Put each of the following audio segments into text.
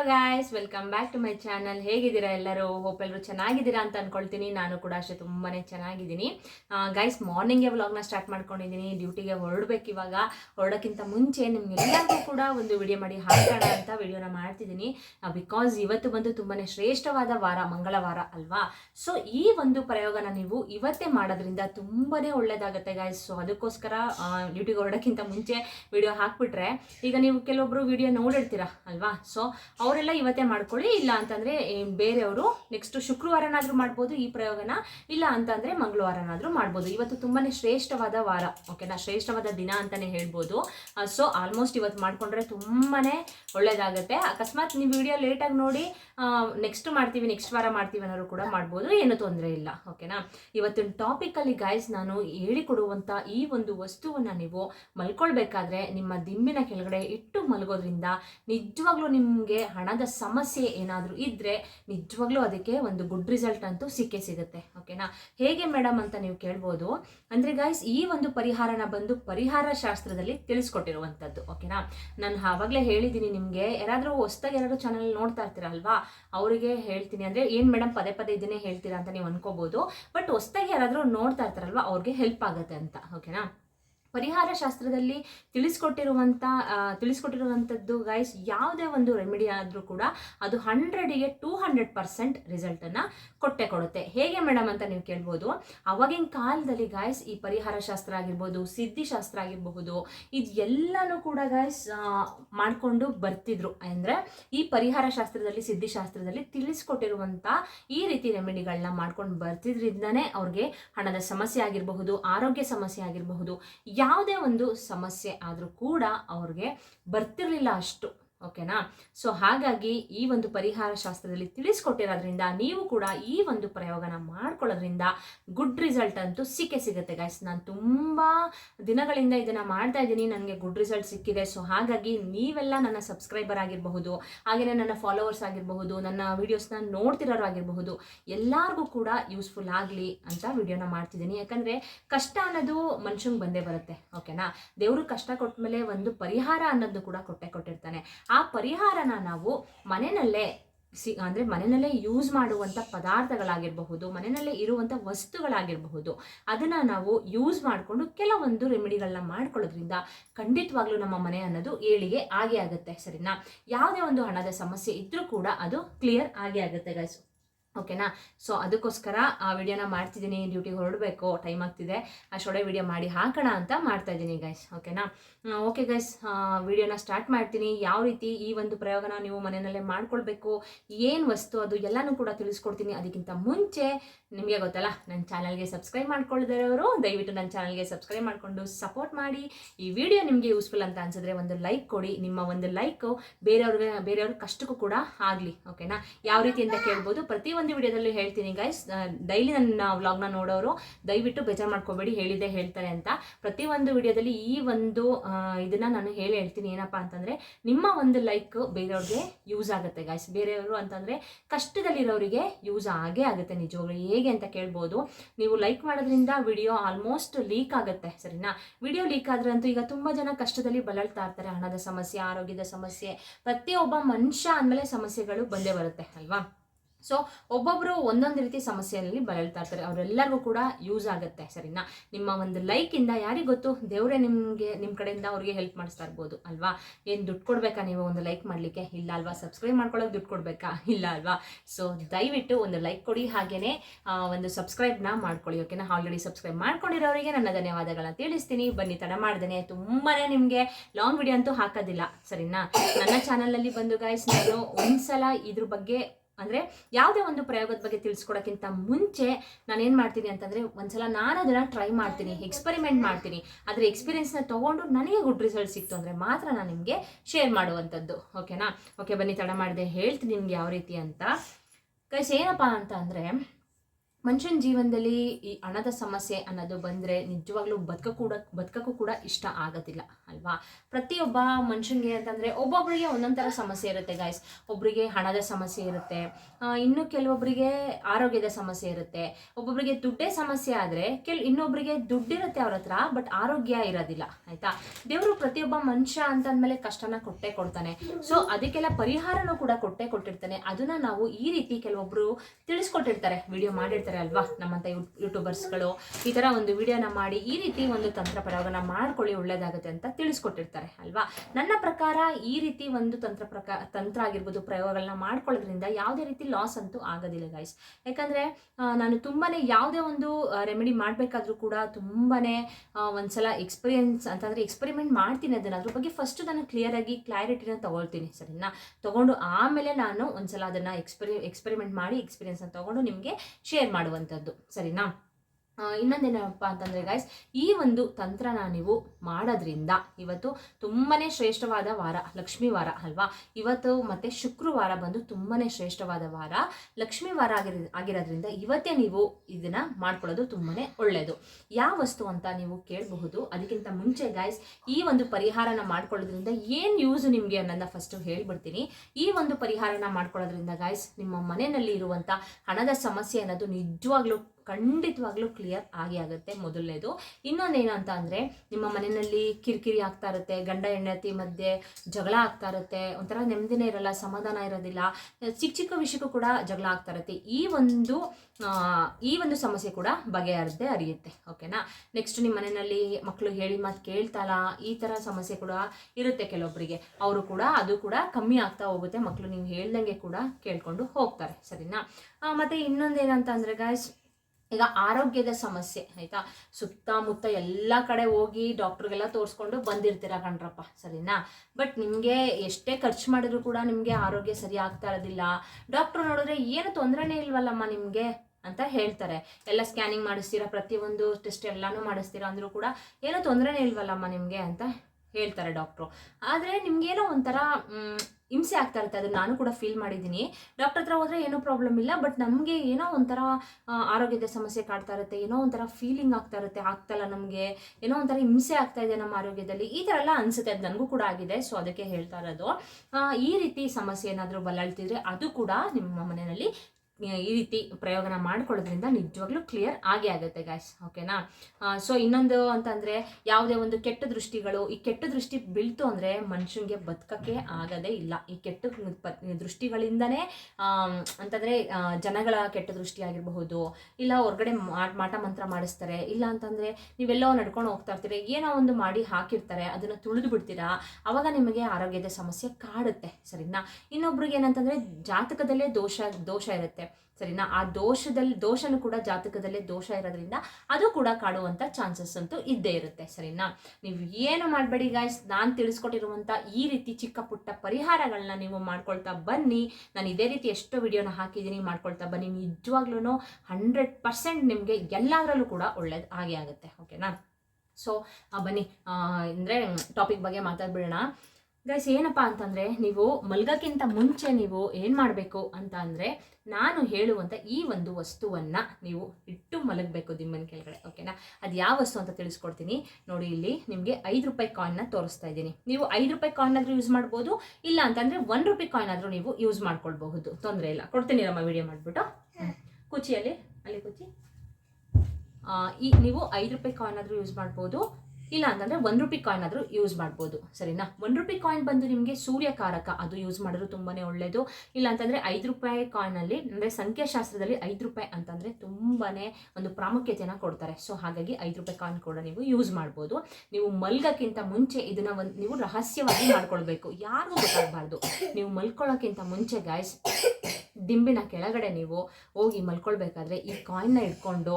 juga guys welcome back to my channel ಹೇಗಿದ್ದೀರಾ ಎಲ್ಲರೂ? Hope ಎಲ್ಲರೂ ಚೆನ್ನಾಗಿದ್ದೀರಾ ಅಂತ ಅನ್ಕೊಳ್ತೀನಿ. ನಾನು ಕೂಡ ಅಷ್ಟೇ ತುಂಬಾ ಚೆನ್ನಾಗಿದ್ದೀನಿ. ಗೈಸ್ ಮಾರ್ನಿಂಗೇ ವ್ಲಾಗ್ನ ಸ್ಟಾರ್ಟ್ ಮಾಡ್ಕೊಂಡಿದ್ದೀನಿ. ಡ್ಯೂಟಿಗೆ ಹೊರಡ್ಬೇಕು ಇವಾಗ. ಹೊರಡೋಕ್ಕಿಂತ ಮುಂಚೆ ನಿಮ್ಗೆಲ್ಲರಿಗೂ ಕೂಡ ಒಂದು ವಿಡಿಯೋ ಮಾಡಿ ಹಾಕೋಣ ಅಂತ ವಿಡಿಯೋನ ಮಾಡ್ತಿದ್ದೀನಿ. ಬಿಕಾಸ್ ಇವತ್ತು ಬಂದು ತುಂಬಾ ಶ್ರೇಷ್ಠವಾದ ವಾರ, ಮಂಗಳವಾರ ಅಲ್ವಾ? ಸೊ ಈ ಒಂದು ಪ್ರಯೋಗನ ನೀವು ಇವತ್ತೇ ಮಾಡೋದ್ರಿಂದ ತುಂಬಾ ಒಳ್ಳೇದಾಗುತ್ತೆ ಗಾಯ್ಸ್ ಸೊ ಅದಕ್ಕೋಸ್ಕರ ಡ್ಯೂಟಿಗೆ ಹೊರಡೋಕ್ಕಿಂತ ಮುಂಚೆ ವಿಡಿಯೋ ಹಾಕ್ಬಿಟ್ರೆ, ಈಗ ನೀವು ಕೆಲವೊಬ್ರು ವಿಡಿಯೋ ನೋಡಿರ್ತೀರಾ ಅಲ್ವಾ? ಸೊ ಅವರೆಲ್ಲ ಇವತ್ತೇ ಮಾಡ್ಕೊಳ್ಳಿ. ಇಲ್ಲ ಅಂತಂದ್ರೆ ಬೇರೆಯವರು ನೆಕ್ಸ್ಟ್ ಶುಕ್ರವಾರನಾದ್ರೂ ಮಾಡ್ಬೋದು ಈ ಪ್ರಯೋಗನ. ಇಲ್ಲ ಅಂತಂದ್ರೆ ಮಂಗಳವಾರನಾದ್ರೂ ಮಾಡ್ಬೋದು. ಇವತ್ತು ತುಂಬಾನೇ ಶ್ರೇಷ್ಠವಾದ ವಾರ, ಓಕೆನಾ? ಶ್ರೇಷ್ಠವಾದ ದಿನ ಅಂತಾನೆ ಹೇಳ್ಬೋದು. ಸೊ ಆಲ್ಮೋಸ್ಟ್ ಇವತ್ತು ಮಾಡ್ಕೊಂಡ್ರೆ ತುಂಬಾನೇ ಒಳ್ಳೇದಾಗುತ್ತೆ. ಅಕಸ್ಮಾತ್ ನೀವು ವಿಡಿಯೋ ಲೇಟಾಗಿ ನೋಡಿ ನೆಕ್ಸ್ಟ್ ಮಾಡ್ತೀವಿ ನೆಕ್ಸ್ಟ್ ವಾರ ಮಾಡ್ತೀವಿ ಅನ್ನೋರು ಕೂಡ ಮಾಡ್ಬೋದು. ಏನು ತೊಂದರೆ ಇಲ್ಲ, ಓಕೆನಾ? ಇವತ್ತಿನ ಟಾಪಿಕಲ್ಲಿ ಗಾಯ್ಸ್ ನಾನು ಹೇಳಿಕೊಡುವಂಥ ಈ ಒಂದು ವಸ್ತುವನ್ನು ನೀವು ಮಲ್ಕೊಳ್ಬೇಕಾದ್ರೆ ನಿಮ್ಮ ದಿಂಬಿನ ಕೆಳಗಡೆ ಇಟ್ಟು ಮಲಗೋದ್ರಿಂದ ನಿಜವಾಗ್ಲೂ ನಿಮಗೆ ಹಣದ ಸಮಸ್ಯೆ ಏನಾದರೂ ಇದ್ದರೆ ನಿಜವಾಗ್ಲೂ ಅದಕ್ಕೆ ಒಂದು ಗುಡ್ ರಿಸಲ್ಟ್ ಅಂತೂ ಸಿಕ್ಕೇ ಸಿಗುತ್ತೆ ಓಕೆನಾ ಹೇಗೆ ಮೇಡಮ್ ಅಂತ ನೀವು ಕೇಳ್ಬೋದು? ಅಂದರೆ ಗಾಯ್ಸ್ ಈ ಒಂದು ಪರಿಹಾರನ ಬಂದು ಪರಿಹಾರ ಶಾಸ್ತ್ರದಲ್ಲಿ ತಿಳಿಸ್ಕೊಟ್ಟಿರುವಂಥದ್ದು ಓಕೆನಾ ನಾನು ಆವಾಗಲೇ ಹೇಳಿದ್ದೀನಿ ನಿಮಗೆ, ಯಾರಾದರೂ ಹೊಸ್ದಾಗಿ ಯಾರಾದರೂ ಚಾನಲ್ ನೋಡ್ತಾ ಇರ್ತೀರಲ್ವಾ? ಅವರಿಗೆ ಹೇಳ್ತೀನಿ. ಅಂದರೆ ಏನು ಮೇಡಮ್ ಪದೇ ಪದೇ ಇದನ್ನೇ ಹೇಳ್ತೀರಾ ಅಂತ ನೀವು ಅನ್ಕೋಬೋದು ಬಟ್ ಹೊಸ್ದಾಗಿ ಯಾರಾದರೂ ನೋಡ್ತಾ ಇರ್ತಾರಲ್ವಾ, ಅವ್ರಿಗೆ ಹೆಲ್ಪ್ ಆಗುತ್ತೆ ಅಂತ ಓಕೆನಾ ಪರಿಹಾರ ಶಾಸ್ತ್ರದಲ್ಲಿ ತಿಳಿಸ್ಕೊಟ್ಟಿರುವಂಥ ತಿಳಿಸ್ಕೊಟ್ಟಿರುವಂಥದ್ದು ಗೈಸ್ ಯಾವುದೇ ಒಂದು ರೆಮಿಡಿ ಆದರೂ ಕೂಡ ಅದು ಹಂಡ್ರೆಡಿಗೆ ಟೂ ಹಂಡ್ರೆಡ್ ಪರ್ಸೆಂಟ್ ರಿಸಲ್ಟನ್ನು ಕೊಟ್ಟೆ ಕೊಡುತ್ತೆ. ಹೇಗೆ ಮೇಡಮ್ ಅಂತ ನೀವು ಕೇಳ್ಬೋದು? ಅವಾಗಿನ ಕಾಲದಲ್ಲಿ ಗಾಯ್ಸ್ ಈ ಪರಿಹಾರ ಶಾಸ್ತ್ರ ಆಗಿರ್ಬೋದು, ಸಿದ್ಧಿಶಾಸ್ತ್ರ ಆಗಿರಬಹುದು ಇದು ಕೂಡ ಗಾಯ್ಸ್ ಮಾಡಿಕೊಂಡು ಬರ್ತಿದ್ರು. ಅಂದರೆ ಈ ಪರಿಹಾರ ಶಾಸ್ತ್ರದಲ್ಲಿ ಸಿದ್ಧಿಶಾಸ್ತ್ರದಲ್ಲಿ ತಿಳಿಸ್ಕೊಟ್ಟಿರುವಂಥ ಈ ರೀತಿ ರೆಮಿಡಿಗಳನ್ನ ಮಾಡ್ಕೊಂಡು ಬರ್ತಿದ್ರಿಂದನೇ ಅವ್ರಿಗೆ ಹಣದ ಸಮಸ್ಯೆ ಆಗಿರಬಹುದು, ಆರೋಗ್ಯ ಸಮಸ್ಯೆ ಆಗಿರಬಹುದು ಯಾವುದೇ ಒಂದು ಸಮಸ್ಯೆ ಆದರೂ ಕೂಡ ಅವ್ರಿಗೆ ಬರ್ತಿರಲಿಲ್ಲ ಅಷ್ಟು. ಓಕೆನಾ? ಸೊ ಹಾಗಾಗಿ ಈ ಒಂದು ಪರಿಹಾರ ಶಾಸ್ತ್ರದಲ್ಲಿ ತಿಳಿಸ್ಕೊಟ್ಟಿರೋದ್ರಿಂದ ನೀವು ಕೂಡ ಈ ಒಂದು ಪ್ರಯೋಗನ ಮಾಡ್ಕೊಳ್ಳೋದ್ರಿಂದ ಗುಡ್ ರಿಸಲ್ಟ್ ಅಂತೂ ಸಿಕ್ಕೇ ಸಿಗುತ್ತೆ ಗೈಸ್ ನಾನು ತುಂಬ ದಿನಗಳಿಂದ ಇದನ್ನು ಮಾಡ್ತಾ ಇದ್ದೀನಿ ನನಗೆ ಗುಡ್ ರಿಸಲ್ಟ್ ಸಿಕ್ಕಿದೆ. ಸೊ ಹಾಗಾಗಿ ನೀವೆಲ್ಲ ನನ್ನ ಸಬ್ಸ್ಕ್ರೈಬರ್ ಆಗಿರಬಹುದು ಹಾಗೆಯೇ ನನ್ನ ಫಾಲೋವರ್ಸ್ ಆಗಿರಬಹುದು, ನನ್ನ ವೀಡಿಯೋಸ್ನ ನೋಡ್ತಿರೋರು ಆಗಿರಬಹುದು, ಎಲ್ಲರಿಗೂ ಕೂಡ ಯೂಸ್ಫುಲ್ ಆಗಲಿ ಅಂತ ವಿಡಿಯೋನ ಮಾಡ್ತಿದ್ದೀನಿ. ಯಾಕಂದರೆ ಕಷ್ಟ ಅನ್ನೋದು ಮನುಷ್ಯಂಗೆ ಬಂದೇ ಬರುತ್ತೆ, ಓಕೆನಾ? ದೇವರು ಕಷ್ಟ ಕೊಟ್ಟ ಮೇಲೆ ಒಂದು ಪರಿಹಾರ ಅನ್ನೋದು ಕೂಡ ಕೊಟ್ಟೆ ಕೊಟ್ಟಿರ್ತಾನೆ. ಆ ಪರಿಹಾರನ ನಾವು ಮನೆಯಲ್ಲೇ ಸಿ ಅಂದರೆ ಮನೆಯಲ್ಲೇ ಯೂಸ್ ಮಾಡುವಂಥ ಪದಾರ್ಥಗಳಾಗಿರಬಹುದು, ಮನೆಯಲ್ಲೇ ಇರುವಂಥ ವಸ್ತುಗಳಾಗಿರಬಹುದು, ಅದನ್ನು ನಾವು ಯೂಸ್ ಮಾಡಿಕೊಂಡು ಕೆಲವೊಂದು ರೆಮಿಡಿಗಳನ್ನ ಮಾಡ್ಕೊಳ್ಳೋದ್ರಿಂದ ಖಂಡಿತವಾಗ್ಲೂ ನಮ್ಮ ಮನೆ ಅನ್ನೋದು ಏಳಿಗೆ ಆಗೇ ಆಗುತ್ತೆ, ಸರಿನಾ? ಯಾವುದೇ ಒಂದು ಹಣದ ಸಮಸ್ಯೆ ಇದ್ದರೂ ಕೂಡ ಅದು ಕ್ಲಿಯರ್ ಆಗೇ ಆಗುತ್ತೆ ಗೈಸ್ ಓಕೆನಾ ಸೊ ಅದಕ್ಕೋಸ್ಕರ, ಆ ವಿಡಿಯೋನ ಮಾಡ್ತಿದ್ದೀನಿ ಡ್ಯೂಟಿಗೆ ಹೊರಡಬೇಕು ಟೈಮ್ ಆಗ್ತಿದೆ. ಅಷ್ಟೊಡೆ ವಿಡಿಯೋ ಮಾಡಿ ಹಾಕೋಣ ಅಂತ ಮಾಡ್ತಾ ಇದ್ದೀನಿ ಗೈಸ್ ಓಕೆನಾ ಓಕೆ ಗೈಸ್ ವಿಡಿಯೋನ ಸ್ಟಾರ್ಟ್ ಮಾಡ್ತೀನಿ. ಯಾವ ರೀತಿ ಈ ಒಂದು ಪ್ರಯೋಗನ ನೀವು ಮನೆಯಲ್ಲೇ ಮಾಡ್ಕೊಳ್ಬೇಕು, ಏನು ವಸ್ತು ಅದು ಎಲ್ಲನೂ ಕೂಡ ತಿಳಿಸ್ಕೊಡ್ತೀನಿ. ಅದಕ್ಕಿಂತ ಮುಂಚೆ, ನಿಮಗೆ ಗೊತ್ತಲ್ಲ ನನ್ನ ಚಾನಲ್ಗೆ ಸಬ್ಸ್ಕ್ರೈಬ್ ಮಾಡ್ಕೊಳ್ದಿರೋರು, ದಯವಿಟ್ಟು ನನ್ನ ಚಾನಲ್ಗೆ ಸಬ್ಸ್ಕ್ರೈಬ್ ಮಾಡಿಕೊಂಡು ಸಪೋರ್ಟ್ ಮಾಡಿ. ಈ ವಿಡಿಯೋ ನಿಮಗೆ ಯೂಸ್ಫುಲ್ ಅಂತ ಅನ್ಸಿದ್ರೆ ಒಂದು ಲೈಕ್ ಕೊಡಿ. ನಿಮ್ಮ ಒಂದು ಲೈಕು ಬೇರೆಯವ್ರಿಗೆ, ಬೇರೆಯವ್ರ ಕಷ್ಟಕ್ಕೂ ಕೂಡ ಆಗಲಿ. ಓಕೆನಾ ಯಾವ ರೀತಿ ಅಂತ ಕೇಳ್ಬೋದು ಪ್ರತಿ ಒಂದು ವಿಡಿಯೋದಲ್ಲಿ ಹೇಳ್ತೀನಿ ಗೈಸ್ ಡೈಲಿ ನನ್ನ ವ್ಲಾಗ್ನ ನೋಡೋರು, ದಯವಿಟ್ಟು ಬೇಜಾರು ಮಾಡ್ಕೋಬೇಡಿ ಹೇಳಿದೆ ಹೇಳ್ತಾರೆ ಅಂತ. ಪ್ರತಿ ಒಂದು ವಿಡಿಯೋದಲ್ಲಿ ಈ ಒಂದು ಇದನ್ನ ನಾನು ಹೇಳಿ ಹೇಳ್ತೀನಿ, ಏನಪ್ಪ ಅಂತಂದ್ರೆ, ನಿಮ್ಮ ಒಂದು ಲೈಕ್ ಬೇರೆಯವ್ರಿಗೆ ಯೂಸ್ ಆಗುತ್ತೆ ಗಾಯ್ಸ್ ಬೇರೆಯವರು ಅಂತಂದ್ರೆ, ಕಷ್ಟದಲ್ಲಿರೋರಿಗೆ ಯೂಸ್ ಆಗೇ ಆಗುತ್ತೆ, ನಿಜವಾಗ್ಲು. ಹೇಗೆ ಅಂತ ಕೇಳ್ಬೋದು. ನೀವು ಲೈಕ್ ಮಾಡೋದ್ರಿಂದ ವಿಡಿಯೋ ಆಲ್ಮೋಸ್ಟ್ ಲೀಕ್ ಆಗುತ್ತೆ, ಸರಿನಾ? ವಿಡಿಯೋ ಲೀಕ್ ಆದರೆ ಅಂತೂ ಈಗ ತುಂಬಾ ಜನ ಕಷ್ಟದಲ್ಲಿ ಬಳಲ್ತಾ ಇರ್ತಾರೆ. ಹಣದ ಸಮಸ್ಯೆ, ಆರೋಗ್ಯದ ಸಮಸ್ಯೆ, ಪ್ರತಿಯೊಬ್ಬ ಮನುಷ್ಯ ಅಂದಮೇಲೆ ಸಮಸ್ಯೆಗಳು ಬಂದೇ ಬರುತ್ತೆ, ಅಲ್ವಾ? ಸೊ ಒಬ್ಬೊಬ್ಬರು ಒಂದೊಂದು ರೀತಿ ಸಮಸ್ಯೆಯಲ್ಲಿ ಬಳಲ್ತಾ ಇರ್ತಾರೆ. ಅವರೆಲ್ಲರಿಗೂ ಕೂಡ ಯೂಸ್ ಆಗುತ್ತೆ, ಸರಿನಾ? ನಿಮ್ಮ ಒಂದು ಲೈಕಿಂದ ಯಾರಿಗೆ ಗೊತ್ತು? ದೇವರೇ ನಿಮಗೆ ನಿಮ್ಮ ಕಡೆಯಿಂದ ಅವ್ರಿಗೆ ಹೆಲ್ಪ್ ಮಾಡಿಸ್ತಾ ಇರ್ಬೋದು, ಅಲ್ವಾ? ಏನು ದುಡ್ಡು ಕೊಡಬೇಕಾ ನೀವು ಒಂದು ಲೈಕ್ ಮಾಡಲಿಕ್ಕೆ? ಇಲ್ಲ ಅಲ್ವಾ? ಸಬ್ಸ್ಕ್ರೈಬ್ ಮಾಡ್ಕೊಳ್ಳೋಕೆ ದುಡ್ಡು ಕೊಡಬೇಕಾ? ಇಲ್ಲ ಅಲ್ವಾ? ಸೊ ದಯವಿಟ್ಟು ಒಂದು ಲೈಕ್ ಕೊಡಿ ಹಾಗೆಯೇ ಒಂದು ಸಬ್ಸ್ಕ್ರೈಬ್ನ ಮಾಡ್ಕೊಳ್ಳಿ ಓಕೆನಾ ಆಲ್ರೆಡಿ ಸಬ್ಸ್ಕ್ರೈಬ್ ಮಾಡ್ಕೊಂಡಿರೋರಿಗೆ ನನ್ನ ಧನ್ಯವಾದಗಳನ್ನ ತಿಳಿಸ್ತೀನಿ. ಬನ್ನಿ, ತಡ ಮಾಡ್ದೇನೆ. ತುಂಬಾ ನಿಮಗೆ ಲಾಂಗ್ ವಿಡಿಯೋ ಅಂತೂ ಹಾಕೋದಿಲ್ಲ, ಸರಿನಾ? ನನ್ನ ಚಾನಲಲ್ಲಿ ಬಂದು ಗಾಯ್ಸ್ ನಾನು ಒಂದ್ಸಲ ಇದ್ರ ಬಗ್ಗೆ ಅಂದರೆ ಯಾವುದೇ ಒಂದು ಪ್ರಯೋಗದ ಬಗ್ಗೆ ತಿಳಿಸ್ಕೊಡೋಕ್ಕಿಂತ ಮುಂಚೆ ನಾನು ಏನು ಮಾಡ್ತೀನಿ ಅಂತಂದರೆ ಒಂದ್ಸಲ ನಾನು ಅದನ್ನು ಟ್ರೈ ಮಾಡ್ತೀನಿ ಎಕ್ಸ್ಪೆರಿಮೆಂಟ್ ಮಾಡ್ತೀನಿ. ಅದರ ಎಕ್ಸ್ಪೀರಿಯನ್ಸ್ನ ತೊಗೊಂಡು ನನಗೆ ಗುಡ್ ರಿಸಲ್ಟ್ ಸಿಕ್ತು ಅಂದರೆ ಮಾತ್ರ ನಾನು ನಿಮಗೆ ಶೇರ್ ಮಾಡುವಂಥದ್ದು. ಓಕೆನಾ ಓಕೆ ಬನ್ನಿ, ತಡ ಮಾಡಿದೆ. ಹೇಳ್ತೀನಿ ನಿಮ್ಗೆ ಯಾವ ರೀತಿ ಅಂತ. ಕೈಸ್ ಏನಪ್ಪ ಅಂತ ಅಂದರೆ ಮನುಷ್ಯನ ಜೀವನದಲ್ಲಿ ಈ ಹಣದ ಸಮಸ್ಯೆ ಅನ್ನೋದು ಬಂದರೆ ನಿಜವಾಗ್ಲೂ ಬದುಕ ಕೂಡ, ಬದುಕಕ್ಕೂ ಕೂಡ ಇಷ್ಟ ಆಗೋದಿಲ್ಲ, ಅಲ್ವಾ? ಪ್ರತಿಯೊಬ್ಬ ಮನುಷ್ಯನಿಗೆ ಅಂತಂದರೆ ಒಬ್ಬೊಬ್ಬರಿಗೆ ಒಂದೊಂದು ಥರ ಸಮಸ್ಯೆ ಇರುತ್ತೆ ಗಾಯ್ಸ್ ಒಬ್ಬರಿಗೆ ಹಣದ ಸಮಸ್ಯೆ ಇರುತ್ತೆ ಇನ್ನು ಕೆಲವೊಬ್ಬರಿಗೆ ಆರೋಗ್ಯದ ಸಮಸ್ಯೆ ಇರುತ್ತೆ. ಒಬ್ಬೊಬ್ಬರಿಗೆ ದುಡ್ಡೇ ಸಮಸ್ಯೆ ಆದರೆ ಕೆಲ್ ಇನ್ನೊಬ್ಬರಿಗೆ ದುಡ್ಡಿರುತ್ತೆ ಅವ್ರ ಹತ್ರ ಬಟ್ ಆರೋಗ್ಯ ಇರೋದಿಲ್ಲ, ಆಯಿತಾ? ದೇವರು ಪ್ರತಿಯೊಬ್ಬ ಮನುಷ್ಯ ಅಂತಂದಮೇಲೆ ಕಷ್ಟನ ಕೊಟ್ಟೆ ಕೊಡ್ತಾನೆ. ಸೊ ಅದಕ್ಕೆಲ್ಲ ಪರಿಹಾರನೂ ಕೂಡ ಕೊಟ್ಟೆ ಕೊಟ್ಟಿರ್ತಾನೆ. ಅದನ್ನು ನಾವು ಈ ರೀತಿ ಕೆಲವೊಬ್ಬರು ತಿಳಿಸ್ಕೊಟ್ಟಿರ್ತಾರೆ ವಿಡಿಯೋ ಮಾಡಿರ್ತಾರೆ. ಅಲ್ವಾ ನಮ್ಮಂಥ ಯೂಟ್ಯೂಬರ್ಸ್ಗಳು ಈ ಥರ ಒಂದು ವಿಡಿಯೋನ ಮಾಡಿ ಈ ರೀತಿ ಒಂದು ತಂತ್ರ ಪ್ರಯೋಗನ ಮಾಡ್ಕೊಳ್ಳಿ, ಒಳ್ಳೇದಾಗುತ್ತೆ ಅಂತ ತಿಳಿಸ್ಕೊಟ್ಟಿರ್ತಾರೆ, ಅಲ್ವಾ? ನನ್ನ ಪ್ರಕಾರ ಈ ರೀತಿ ಒಂದು ತಂತ್ರ ಪ್ರಕಾರ ತಂತ್ರ ಆಗಿರ್ಬೋದು ಪ್ರಯೋಗಗಳನ್ನ ಮಾಡ್ಕೊಳ್ಳೋದ್ರಿಂದ ಯಾವುದೇ ರೀತಿ ಲಾಸ್ ಅಂತೂ ಆಗೋದಿಲ್ಲ ಗೈಸ್ ಯಾಕಂದರೆ ನಾನು ತುಂಬಾ ಯಾವುದೇ ಒಂದು ರೆಮಿಡಿ ಮಾಡಬೇಕಾದ್ರೂ ಕೂಡ ತುಂಬಾ ಒಂದ್ಸಲ ಎಕ್ಸ್ಪೀರಿಯನ್ಸ್ ಅಂತಂದರೆ ಎಕ್ಸ್ಪೆರಿಮೆಂಟ್ ಮಾಡ್ತೀನಿ ಅದನ್ನು. ಅದ್ರ ಬಗ್ಗೆ ಫಸ್ಟ್ ನಾನು ಕ್ಲಿಯರಾಗಿ ಕ್ಲಾರಿಟಿನ ತಗೊಳ್ತೀನಿ, ಸರಿನಾ? ತಗೊಂಡು ಆಮೇಲೆ ನಾನು ಒಂದ್ಸಲ ಅದನ್ನು ಎಕ್ಸ್ಪೆರಿ ಎಕ್ಸ್ಪೆರಿಮೆಂಟ್ ಮಾಡಿ ಎಕ್ಸ್ಪೀರಿಯನ್ಸ್ ತಗೊಂಡು ನಿಮಗೆ ಶೇರ್ ಮಾಡುವಂಥದ್ದು ಸರಿನಾ? ಇನ್ನೊಂದೇನಪ್ಪ ಅಂತಂದರೆ ಗೈಸ್ ಈ ಒಂದು ತಂತ್ರನ ನೀವು ಮಾಡೋದ್ರಿಂದ ಇವತ್ತು ತುಂಬಾ ಶ್ರೇಷ್ಠವಾದ ವಾರ, ಲಕ್ಷ್ಮೀ ವಾರ ಅಲ್ವಾ? ಇವತ್ತು ಮತ್ತು ಶುಕ್ರವಾರ ಬಂದು ತುಂಬಾ ಶ್ರೇಷ್ಠವಾದ ವಾರ, ಲಕ್ಷ್ಮೀ ವಾರ ಆಗಿರ, ಆಗಿರೋದ್ರಿಂದ ಇವತ್ತೇ ನೀವು ಇದನ್ನು ಮಾಡ್ಕೊಳ್ಳೋದು ತುಂಬಾ ಒಳ್ಳೆಯದು ಯಾವ ವಸ್ತು ಅಂತ ನೀವು ಕೇಳಬಹುದು? ಅದಕ್ಕಿಂತ ಮುಂಚೆ ಗೈಸ್ ಈ ಒಂದು ಪರಿಹಾರನ ಮಾಡ್ಕೊಳ್ಳೋದ್ರಿಂದ ಏನು ಯೂಸ್ ನಿಮಗೆ ಅನ್ನೋದನ್ನ ಫಸ್ಟು ಹೇಳ್ಬಿಡ್ತೀನಿ. ಈ ಒಂದು ಪರಿಹಾರನ ಮಾಡ್ಕೊಳ್ಳೋದ್ರಿಂದ ಗಾಯ್ಸ್ ನಿಮ್ಮ ಮನೆಯಲ್ಲಿ ಇರುವಂಥ ಹಣದ ಸಮಸ್ಯೆ ಅನ್ನೋದು ನಿಜವಾಗ್ಲೂ ಖಂಡಿತವಾಗ್ಲೂ ಕ್ಲಿಯರ್ ಆಗಿ ಆಗುತ್ತೆ ಮೊದಲನೇದು. ಇನ್ನೊಂದೇನು ಅಂತ ಅಂದರೆ, ನಿಮ್ಮ ಮನೆಯಲ್ಲಿ ಕಿರಿಕಿರಿ ಆಗ್ತಾ ಇರುತ್ತೆ, ಗಂಡ ಹೆಂಡತಿ ಮಧ್ಯೆ ಜಗಳ ಆಗ್ತಾ ಇರುತ್ತೆ, ಒಂಥರ ನೆಮ್ಮದಿನೇ ಇರಲ್ಲ, ಸಮಾಧಾನ ಇರೋದಿಲ್ಲ, ಚಿಕ್ಕ ಚಿಕ್ಕ ವಿಷಯಕ್ಕೂ ಕೂಡ ಜಗಳ ಆಗ್ತಾ ಇರುತ್ತೆ. ಈ ಒಂದು ಈ ಒಂದು ಸಮಸ್ಯೆ ಕೂಡ ಬಗೆಹರಿದೆ ಅರಿಯುತ್ತೆ ಓಕೆನಾ ನೆಕ್ಸ್ಟ್ ನಿಮ್ಮ ಮನೆಯಲ್ಲಿ ಮಕ್ಕಳು ಹೇಳಿ ಮಾತು ಕೇಳ್ತಲ್ಲ ಈ ಥರ ಸಮಸ್ಯೆ ಕೂಡ ಇರುತ್ತೆ ಕೆಲವೊಬ್ಬರಿಗೆ ಅವರು ಕೂಡ ಅದು ಕೂಡ ಕಮ್ಮಿ ಆಗ್ತಾ ಹೋಗುತ್ತೆ ಮಕ್ಕಳು ನೀವು ಹೇಳ್ದಂಗೆ ಕೂಡ ಕೇಳ್ಕೊಂಡು ಹೋಗ್ತಾರೆ, ಸರಿನಾ? ಮತ್ತು ಮತ್ತೆ ಇನ್ನೊಂದೇನಂತ ಅಂದರೆ ಗಾಯ್ಸ್ ಈಗ ಆರೋಗ್ಯದ ಸಮಸ್ಯೆ, ಆಯ್ತಾ? ಸುತ್ತಮುತ್ತ ಎಲ್ಲ ಕಡೆ ಹೋಗಿ ಡಾಕ್ಟ್ರಿಗೆಲ್ಲ ತೋರಿಸ್ಕೊಂಡು ಬಂದಿರ್ತೀರ ಕಣ್ರಪ್ಪ, ಸರಿನಾ? ಬಟ್ ನಿಮಗೆ ಎಷ್ಟೇ ಖರ್ಚು ಮಾಡಿದ್ರು ಕೂಡ ನಿಮಗೆ ಆರೋಗ್ಯ ಸರಿ ಆಗ್ತಾ ಇರೋದಿಲ್ಲ. ಡಾಕ್ಟ್ರು ನೋಡಿದ್ರೆ ಏನು ತೊಂದರೆನೇ ಇಲ್ವಲ್ಲಮ್ಮ ನಿಮಗೆ ಅಂತ ಹೇಳ್ತಾರೆ. ಎಲ್ಲ ಸ್ಕ್ಯಾನಿಂಗ್ ಮಾಡಿಸ್ತೀರಾ, ಪ್ರತಿಯೊಂದು ಟೆಸ್ಟ್ ಎಲ್ಲನೂ ಮಾಡಿಸ್ತೀರಾ ಅಂದರೂ ಕೂಡ ಏನೋ ತೊಂದರೆನೇ ಇಲ್ವಲ್ಲಮ್ಮ ನಿಮಗೆ ಅಂತ ಹೇಳ್ತಾರೆ ಡಾಕ್ಟ್ರು ಆದರೆ ನಿಮ್ಗೇನೋ ಒಂಥರ ಹಿಂಸೆ ಆಗ್ತಾ ಇರುತ್ತೆ, ಅದನ್ನ ನಾನು ಕೂಡ ಫೀಲ್ ಮಾಡಿದ್ದೀನಿ. ಡಾಕ್ಟರ್ ಹತ್ರ ಹೋದರೆ ಏನೂ ಪ್ರಾಬ್ಲಮ್ ಇಲ್ಲ ಬಟ್ ನಮಗೆ ಏನೋ ಒಂಥರ ಆರೋಗ್ಯದ ಸಮಸ್ಯೆ ಕಾಡ್ತಾ ಇರುತ್ತೆ, ಏನೋ ಒಂಥರ ಫೀಲಿಂಗ್ ಆಗ್ತಾ ಇರುತ್ತೆ ಆಗ್ತಲ್ಲ ನಮಗೆ, ಏನೋ ಒಂಥರ ಹಿಂಸೆ ಆಗ್ತಾ ಇದೆ ನಮ್ಮ ಆರೋಗ್ಯದಲ್ಲಿ, ಈ ಥರ ಎಲ್ಲ ಅನಿಸುತ್ತೆ, ಅದು ನನಗೂ ಕೂಡ ಆಗಿದೆ ಸೊ ಅದಕ್ಕೆ ಹೇಳ್ತಾ ಇರೋದು. ಈ ರೀತಿ ಸಮಸ್ಯೆ ಏನಾದರೂ ಬಲಾಳ್ತಿದ್ರೆ ಅದು ಕೂಡ ನಿಮ್ಮ ಮನೆಯಲ್ಲಿ ಈ ರೀತಿ ಪ್ರಯೋಗನ ಮಾಡ್ಕೊಳ್ಳೋದ್ರಿಂದ ನಿಜವಾಗ್ಲೂ ಕ್ಲಿಯರ್ ಆಗೇ ಆಗುತ್ತೆ ಗಾಯ್ಸ್ ಓಕೆನಾ ಸೊ ಇನ್ನೊಂದು ಅಂತಂದರೆ ಯಾವುದೇ ಒಂದು ಕೆಟ್ಟ ದೃಷ್ಟಿಗಳು, ಈ ಕೆಟ್ಟ ದೃಷ್ಟಿ ಬೀಳ್ತು ಅಂದರೆ ಮನುಷ್ಯನಿಗೆ ಬದುಕಕ್ಕೆ ಆಗದೇ ಇಲ್ಲ. ಈ ಕೆಟ್ಟ ದೃಷ್ಟಿಗಳಿಂದನೇ ಅಂತಂದ್ರೆ ಜನಗಳ ಕೆಟ್ಟ ದೃಷ್ಟಿ ಆಗಿರಬಹುದು, ಇಲ್ಲ ಹೊರಗಡೆ ಮಾಟ ಮಂತ್ರ ಮಾಡಿಸ್ತಾರೆ, ಇಲ್ಲ ಅಂತಂದ್ರೆ ನೀವೆಲ್ಲೋ ನಡ್ಕೊಂಡು ಹೋಗ್ತಾ ಇರ್ತೀರಿ, ಏನೋ ಒಂದು ಮಾಡಿ ಹಾಕಿರ್ತಾರೆ, ಅದನ್ನು ತುಳಿದು ಬಿಡ್ತೀರಾ ಆವಾಗ ನಿಮಗೆ ಆರೋಗ್ಯದ ಸಮಸ್ಯೆ ಕಾಡುತ್ತೆ, ಸರಿನಾ? ಇನ್ನೊಬ್ರಿಗೆ ಏನಂತಂದರೆ ಜಾತಕದಲ್ಲೇ ದೋಷ ದೋಷ ಇರುತ್ತೆ. ಸರಿನಾ? ಆ ದೋಷದಲ್ಲಿ, ದೋಷನೂ ಕೂಡ ಜಾತಕದಲ್ಲೇ ದೋಷ ಇರೋದ್ರಿಂದ ಅದು ಕೂಡ ಕಾಡುವಂಥ ಚಾನ್ಸಸ್ ಅಂತೂ ಇದ್ದೇ ಇರುತ್ತೆ, ಸರಿನಾ? ನೀವು ಏನು ಮಾಡಬೇಡಿ ಗಾಯ್ಸ್ ನಾನು ತಿಳಿಸ್ಕೊಟ್ಟಿರುವಂಥ ಈ ರೀತಿ ಚಿಕ್ಕ ಪುಟ್ಟ ಪರಿಹಾರಗಳನ್ನ ನೀವು ಮಾಡ್ಕೊಳ್ತಾ ಬನ್ನಿ. ನಾನು ಇದೇ ರೀತಿ ಎಷ್ಟು ವಿಡಿಯೋನ ಹಾಕಿದ್ದೀನಿ, ಮಾಡ್ಕೊಳ್ತಾ ಬನ್ನಿ. ನಿಜವಾಗ್ಲೂ ಹಂಡ್ರೆಡ್ ಪರ್ಸೆಂಟ್ ನಿಮಗೆ ಎಲ್ಲದರಲ್ಲೂ ಕೂಡ ಒಳ್ಳೇದು ಆಗೇ ಆಗುತ್ತೆ ಓಕೆನಾ ಸೊ ಬನ್ನಿ ಅಂದರೆ ಟಾಪಿಕ್ ಬಗ್ಗೆ ಮಾತಾಡ್ಬಿಡೋಣ. ಗೈಸ್ ಏನಪ್ಪ ಅಂತಂದರೆ ನೀವು ಮಲ್ಗಕ್ಕಿಂತ ಮುಂಚೆ ನೀವು ಏನು ಮಾಡಬೇಕು ಅಂತ ಅಂದರೆ ನಾನು ಹೇಳುವಂಥ ಈ ಒಂದು ವಸ್ತುವನ್ನು ನೀವು ಇಟ್ಟು ಮಲಗಬೇಕು ದಿಮ್ಮನ ಕೆಳಗಡೆ ಓಕೆನಾ ಅದು ಯಾವ ವಸ್ತು ಅಂತ ತಿಳಿಸ್ಕೊಡ್ತೀನಿ. ನೋಡಿ ಇಲ್ಲಿ ನಿಮಗೆ ಐದು ರೂಪಾಯಿ ಕಾಯಿನ್ನ ತೋರಿಸ್ತಾ ಇದ್ದೀನಿ. ನೀವು ಐದು ರೂಪಾಯಿ ಕಾಯಿನ್ ಆದರೂ ಯೂಸ್ ಮಾಡ್ಬೋದು ಇಲ್ಲ ಅಂತಂದರೆ ಒನ್ ರೂಪಾಯಿ ಕಾಯಿನ್ ಆದರೂ ನೀವು ಯೂಸ್ ಮಾಡ್ಕೊಳ್ಬಹುದು. ತೊಂದರೆ ಇಲ್ಲ. ಕೊಡ್ತೀನಿ ನಮ್ಮ ವಿಡಿಯೋ ಮಾಡಿಬಿಟ್ಟು. ಕುಚಿಯಲ್ಲಿ ಅಲ್ಲಿ ಕುಚಿ ಆ, ಈ ನೀವು ಐದು ರೂಪಾಯಿ ಕಾಯಿನ್ ಆದರೂ ಯೂಸ್ ಮಾಡ್ಬೋದು. ಇಲ್ಲ ಅಂತಂದರೆ ಒನ್ ರುಪಿ ಕಾಯಿನ್ ಆದರೂ ಯೂಸ್ ಮಾಡ್ಬೋದು, ಸರಿನಾ? ಒನ್ ರುಪಿ ಕಾಯಿನ್ ಬಂದು ನಿಮಗೆ ಸೂರ್ಯಕಾರಕ, ಅದು ಯೂಸ್ ಮಾಡಿದ್ರು ತುಂಬಾ ಒಳ್ಳೆಯದು ಇಲ್ಲ ಅಂತಂದ್ರೆ ಐದು ರೂಪಾಯಿ ಕಾಯಿನಲ್ಲಿ ಅಂದರೆ ಸಂಖ್ಯಾಶಾಸ್ತ್ರದಲ್ಲಿ ಐದು ರೂಪಾಯಿ ಅಂತಂದರೆ ತುಂಬಾ ಒಂದು ಪ್ರಾಮುಖ್ಯತೆಯನ್ನು ಕೊಡ್ತಾರೆ. ಸೊ ಹಾಗಾಗಿ ಐದು ರೂಪಾಯಿ ಕಾಯಿನ್ ಕೂಡ ನೀವು ಯೂಸ್ ಮಾಡ್ಬೋದು. ನೀವು ಮಲ್ಗಕ್ಕಿಂತ ಮುಂಚೆ ಇದನ್ನು ಒಂದು, ನೀವು ರಹಸ್ಯವಾಗಿ ಮಾಡ್ಕೊಳ್ಬೇಕು. ಯಾರಿಗೂ ಗೊತ್ತಾಗಬಾರ್ದು. ನೀವು ಮಲ್ಕೊಳ್ಳೋಕ್ಕಿಂತ ಮುಂಚೆ ಗಾಯ್ಸ್ ದಿಂಬಿನ ಕೆಳಗಡೆ ನೀವು ಹೋಗಿ ಮಲ್ಕೊಳ್ಬೇಕಾದ್ರೆ ಈ ಕಾಯಿನ್ನ ಇಟ್ಕೊಂಡು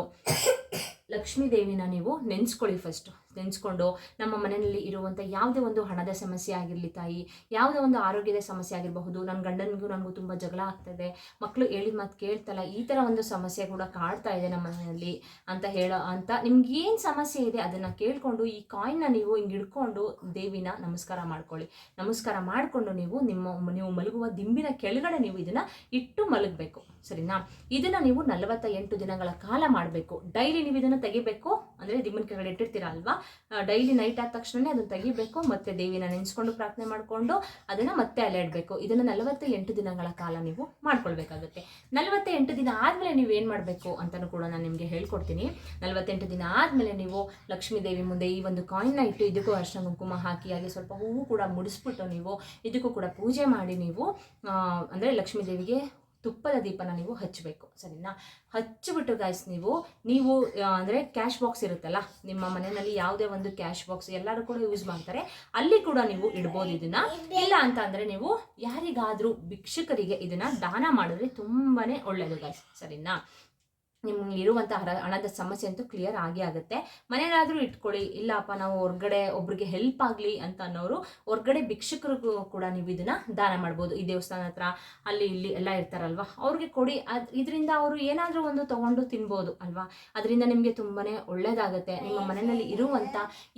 ಲಕ್ಷ್ಮೀ ದೇವಿನ ನೀವು ನೆನೆಸ್ಕೊಳ್ಳಿ ಫಸ್ಟು ನೆನೆಸ್ಕೊಂಡು ನಮ್ಮ ಮನೆಯಲ್ಲಿ ಇರುವಂಥ ಯಾವುದೇ ಒಂದು ಹಣದ ಸಮಸ್ಯೆ ಆಗಿರಲಿ ತಾಯಿ, ಯಾವುದೇ ಒಂದು ಆರೋಗ್ಯದ ಸಮಸ್ಯೆ ಆಗಿರಬಹುದು ನನ್ನ ಗಂಡನಿಗೂ ನನಗೂ ತುಂಬ ಜಗಳ ಆಗ್ತಾಯಿದೆ ಮಕ್ಕಳು ಹೇಳಿದ ಮಾತು ಕೇಳ್ತಲ್ಲ, ಈ ಥರ ಒಂದು ಸಮಸ್ಯೆ ಕೂಡ ಕಾಡ್ತಾ ಇದೆ ನಮ್ಮ ಮನೆಯಲ್ಲಿ ಅಂತ ಹೇಳೋ ಅಂತ ನಿಮ್ಗೆ ಏನು ಸಮಸ್ಯೆ ಇದೆ ಅದನ್ನು ಕೇಳಿಕೊಂಡು ಈ ಕಾಯಿನ್ನ ನೀವು ಹಿಂಗೆ ಹಿಡ್ಕೊಂಡು ದೇವಿನ ನಮಸ್ಕಾರ ಮಾಡ್ಕೊಳ್ಳಿ. ನಮಸ್ಕಾರ ಮಾಡಿಕೊಂಡು ನೀವು ನಿಮ್ಮ, ನೀವು ಮಲಗುವ ದಿಂಬಿನ ಕೆಳಗಡೆ ನೀವು ಇದನ್ನು ಇಟ್ಟು ಮಲಗಬೇಕು, ಸರಿನಾ? ಇದನ್ನು ನೀವು ನಲವತ್ತ ಎಂಟು ದಿನಗಳ ಕಾಲ ಮಾಡಬೇಕು. ಡೈಲಿ ನೀವು ಇದನ್ನು ತೆಗಿಬೇಕು ಅಂದರೆ ದಿಂಬಿನ ಕೆಳಗಡೆ ಇಟ್ಟಿರ್ತೀರ ಅಲ್ವಾ? ಡೈಲಿ ನೈಟ್ ಆದ ತಕ್ಷಣನೇ ಅದನ್ನು ತೆಗಿಬೇಕು, ಮತ್ತೆ ದೇವಿನ ನೆನೆಸ್ಕೊಂಡು ಪ್ರಾರ್ಥನೆ ಮಾಡಿಕೊಂಡು ಅದನ್ನು ಮತ್ತೆ ಅಲ್ಲೇ ಇಡಬೇಕು ಇದನ್ನು ನಲವತ್ತ ಎಂಟು ದಿನಗಳ ಕಾಲ ನೀವು ಮಾಡ್ಕೊಳ್ಬೇಕಾಗುತ್ತೆ. ನಲವತ್ತ ಎಂಟು ದಿನ ಆದಮೇಲೆ ನೀವು ಏನು ಮಾಡಬೇಕು ಅಂತಲೂ ಕೂಡ ನಾನು ನಿಮಗೆ ಹೇಳ್ಕೊಡ್ತೀನಿ. ನಲವತ್ತೆಂಟು ದಿನ ಆದಮೇಲೆ ನೀವು ಲಕ್ಷ್ಮೀ ದೇವಿ ಮುಂದೆ ಈ ಒಂದು ಕಾಯಿನ್ನ ಇಟ್ಟು ಇದಕ್ಕೂ ಅರ್ಶನ ಕುಂಕುಮ ಹಾಕಿ, ಹಾಗೆ ಸ್ವಲ್ಪ ಹೂವು ಕೂಡ ಮುಡಿಸ್ಬಿಟ್ಟು ನೀವು ಇದಕ್ಕೂ ಕೂಡ ಪೂಜೆ ಮಾಡಿ ನೀವು ಅಂದರೆ ಲಕ್ಷ್ಮೀ ದೇವಿಗೆ ತುಪ್ಪದ ದೀಪನ ನೀವು ಹಚ್ಚಬೇಕು, ಸರಿನಾ? ಹಚ್ಚಿಬಿಟ್ಟು ಗಾಯ್ಸ್ ನೀವು ನೀವು ಅಂದರೆ ಕ್ಯಾಶ್ ಬಾಕ್ಸ್ ಇರುತ್ತಲ್ಲ, ನಿಮ್ಮ ಮನೆಯಲ್ಲಿ ಯಾವುದೇ ಒಂದು ಕ್ಯಾಶ್ ಬಾಕ್ಸ್ ಎಲ್ಲರೂ ಕೂಡ ಯೂಸ್ ಮಾಡ್ತಾರೆ. ಅಲ್ಲಿ ಕೂಡ ನೀವು ಇಡ್ಬೋದು ಇದನ್ನ. ಇಲ್ಲ ಅಂತ ಅಂದರೆ ನೀವು ಯಾರಿಗಾದರೂ ಭಿಕ್ಷುಕರಿಗೆ ಇದನ್ನ ದಾನ ಮಾಡಿದ್ರೆ ತುಂಬಾ ಒಳ್ಳೆಯದು ಗಾಯ್ಸ್ ಸರಿನಾ? ನಿಮ್ಗೆ ಇರುವಂಥ ಹಣ ಹಣದ ಸಮಸ್ಯೆ ಅಂತೂ ಕ್ಲಿಯರ್ ಆಗೇ ಆಗುತ್ತೆ. ಮನೇಲಾದರೂ ಇಟ್ಕೊಳ್ಳಿ ಇಲ್ಲಪ್ಪ ನಾವು ಹೊರ್ಗಡೆ ಒಬ್ರಿಗೆ ಹೆಲ್ಪ್ ಆಗಲಿ ಅಂತ ಅನ್ನೋರು ಹೊರ್ಗಡೆ ಭಿಕ್ಷುಕರಿಗೂ ಕೂಡ ನೀವು ಇದನ್ನ ದಾನ ಮಾಡ್ಬೋದು. ಈ ದೇವಸ್ಥಾನ ಹತ್ರ ಅಲ್ಲಿ ಇಲ್ಲಿ ಎಲ್ಲ ಇರ್ತಾರಲ್ವಾ ಅವ್ರಿಗೆ ಕೊಡಿ. ಅದು ಇದರಿಂದ ಅವರು ಏನಾದರೂ ಒಂದು ತಗೊಂಡು ತಿನ್ಬೋದು ಅಲ್ವಾ? ಅದರಿಂದ ನಿಮಗೆ ತುಂಬಾ ಒಳ್ಳೆಯದಾಗುತ್ತೆ ನಿಮ್ಮ ಮನೆಯಲ್ಲಿ ಇರುವಂಥ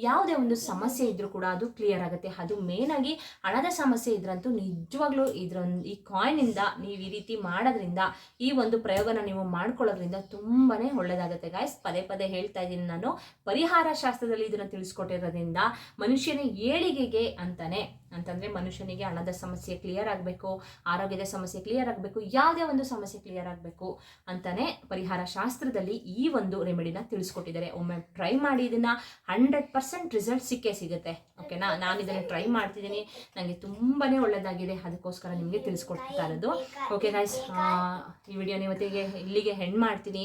ಯಾವುದೇ ಒಂದು ಸಮಸ್ಯೆ ಇದ್ದರೂ ಕೂಡ ಅದು ಕ್ಲಿಯರ್ ಆಗುತ್ತೆ. ಅದು ಮೇನಾಗಿ ಹಣದ ಸಮಸ್ಯೆ ಇದ್ರಂತೂ ನಿಜವಾಗ್ಲೂ ಇದ್ರ ಈ ಕಾಯಿನಿಂದ ನೀವು ಈ ರೀತಿ ಮಾಡೋದ್ರಿಂದ ಈ ಒಂದು ಪ್ರಯೋಗನ ನೀವು ಮಾಡ್ಕೊಳ್ಳೋದ್ರಿಂದ ತುಂಬಾ ಒಳ್ಳೇದಾಗುತ್ತೆ. ಗಾಯ್ಸ್ ಪದೇ ಪದೇ ಹೇಳ್ತಾ ಇದ್ದೀನಿ ನಾನು. ಪರಿಹಾರ ಶಾಸ್ತ್ರದಲ್ಲಿ ಇದನ್ನು ತಿಳಿಸ್ಕೊಟ್ಟಿರೋದ್ರಿಂದ ಮನುಷ್ಯನ ಏಳಿಗೆಗೆ ಅಂತಾನೆ ಅಂತಂದರೆ ಮನುಷ್ಯನಿಗೆ ಹಣದ ಸಮಸ್ಯೆ ಕ್ಲಿಯರ್ ಆಗಬೇಕು, ಆರೋಗ್ಯದ ಸಮಸ್ಯೆ ಕ್ಲಿಯರ್ ಆಗಬೇಕು, ಯಾವುದೇ ಒಂದು ಸಮಸ್ಯೆ ಕ್ಲಿಯರ್ ಆಗಬೇಕು ಅಂತಲೇ ಪರಿಹಾರ ಶಾಸ್ತ್ರದಲ್ಲಿ ಈ ಒಂದು ರೆಮಿಡಿನ ತಿಳಿಸ್ಕೊಟ್ಟಿದ್ದಾರೆ. ಒಮ್ಮೆ ಟ್ರೈ ಮಾಡಿ ಇದನ್ನು ಹಂಡ್ರೆಡ್ ಪರ್ಸೆಂಟ್ ರಿಸಲ್ಟ್ ಸಿಕ್ಕೇ ಸಿಗುತ್ತೆ. ಓಕೆನಾ ನಾನು ಇದನ್ನು ಟ್ರೈ ಮಾಡ್ತಿದ್ದೀನಿ. ನನಗೆ ತುಂಬಾ ಒಳ್ಳೆಯದಾಗಿದೆ ಅದಕ್ಕೋಸ್ಕರ ನಿಮಗೆ ತಿಳಿಸ್ಕೊಡ್ತಾ ಇರೋದು. ಓಕೆ ಗೈಸ್ ಈ ವಿಡಿಯೋನ ಇವತ್ತಿಗೆ ಇಲ್ಲಿಗೆ ಹೆಣ್ಣು ಮಾಡ್ತೀನಿ.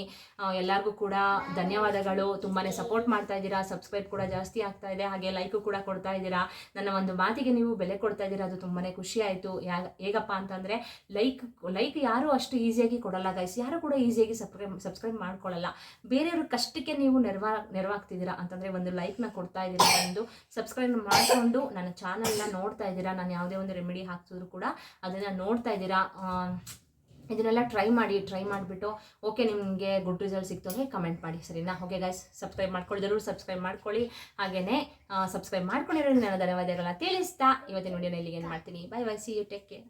ಎಲ್ಲರಿಗೂ ಕೂಡ ಧನ್ಯವಾದಗಳು. ತುಂಬಾ ಸಪೋರ್ಟ್ ಮಾಡ್ತಾ ಇದ್ದೀರಾ. ಸಬ್ಸ್ಕ್ರೈಬ್ ಕೂಡ ಜಾಸ್ತಿ ಆಗ್ತಾ ಇದೆ. ಹಾಗೆ ಲೈಕು ಕೂಡ ಕೊಡ್ತಾ ಇದ್ದೀರಾ. ನನ್ನ ಒಂದು ಮಾತಿಗೆ ನೀವು ಬೆಲೆ ಕೊಡ್ತಾ ಇದ್ದೀರಾ, ಅದು ತುಂಬಾ ಖುಷಿ ಆಯಿತು. ಯಾ, ಹೇಗಪ್ಪ ಅಂತಂದರೆ ಲೈಕ್ ಲೈಕ್ ಯಾರು ಅಷ್ಟು ಈಸಿಯಾಗಿ ಕೊಡಲ್ಲ ಗೈಸ್ ಯಾರು ಕೂಡ ಈಸಿಯಾಗಿ ಸಬ್ಸ್ಕ್ರೈಬ್ ಸಬ್ಸ್ಕ್ರೈಬ್ ಮಾಡ್ಕೊಳ್ಳಲ್ಲ. ಬೇರೆಯವ್ರ ಕಷ್ಟಕ್ಕೆ ನೀವು ನೆರವಾ, ನೆರವಾಗ್ತಿದ್ದೀರಾ ಅಂತಂದರೆ, ಒಂದು ಲೈಕ್ನ ಕೊಡ್ತಾ ಇದ್ದೀರಾ ಒಂದು ಸಬ್ಸ್ಕ್ರೈಬ್ ಮಾಡಿಕೊಂಡು ನನ್ನ ಚಾನಲ್ನ ನೋಡ್ತಾ ಇದ್ದೀರಾ, ನಾನು ಯಾವುದೇ ಒಂದು ರೆಮಿಡಿ ಹಾಕ್ಸಿದ್ರು ಕೂಡ ಅದನ್ನು ನೋಡ್ತಾ ಇದ್ದೀರಾ. ಇದನ್ನೆಲ್ಲ ಟ್ರೈ ಮಾಡಿ ಟ್ರೈ ಮಾಡಿಬಿಟ್ಟು ಓಕೆ ನಿಮಗೆ ಗುಡ್ ರಿಸಲ್ಟ್ ಸಿಕ್ತು ಅಂದರೆ ಕಮೆಂಟ್ ಮಾಡಿ, ಸರಿನಾ? ಓಕೆ ಗೈಸ್ ಸಬ್ಸ್ಕ್ರೈಬ್ ಮಾಡ್ಕೊಳ್ಳಿ, ಜರೂರು ಸಬ್ಸ್ಕ್ರೈಬ್ ಮಾಡ್ಕೊಳ್ಳಿ. ಹಾಗೆಯೇ ಸಬ್ಸ್ಕ್ರೈಬ್ ಮಾಡ್ಕೊಂಡಿರೋ ನಾನು ಧನ್ಯವಾದಗಳನ್ನ ತಿಳಿಸ್ತಾ, ಇವತ್ತಿನ ವಿಡಿಯೋನ ಇಲ್ಲಿಗೆ ಏನು ಮಾಡ್ತೀನಿ. Bye bye see you take care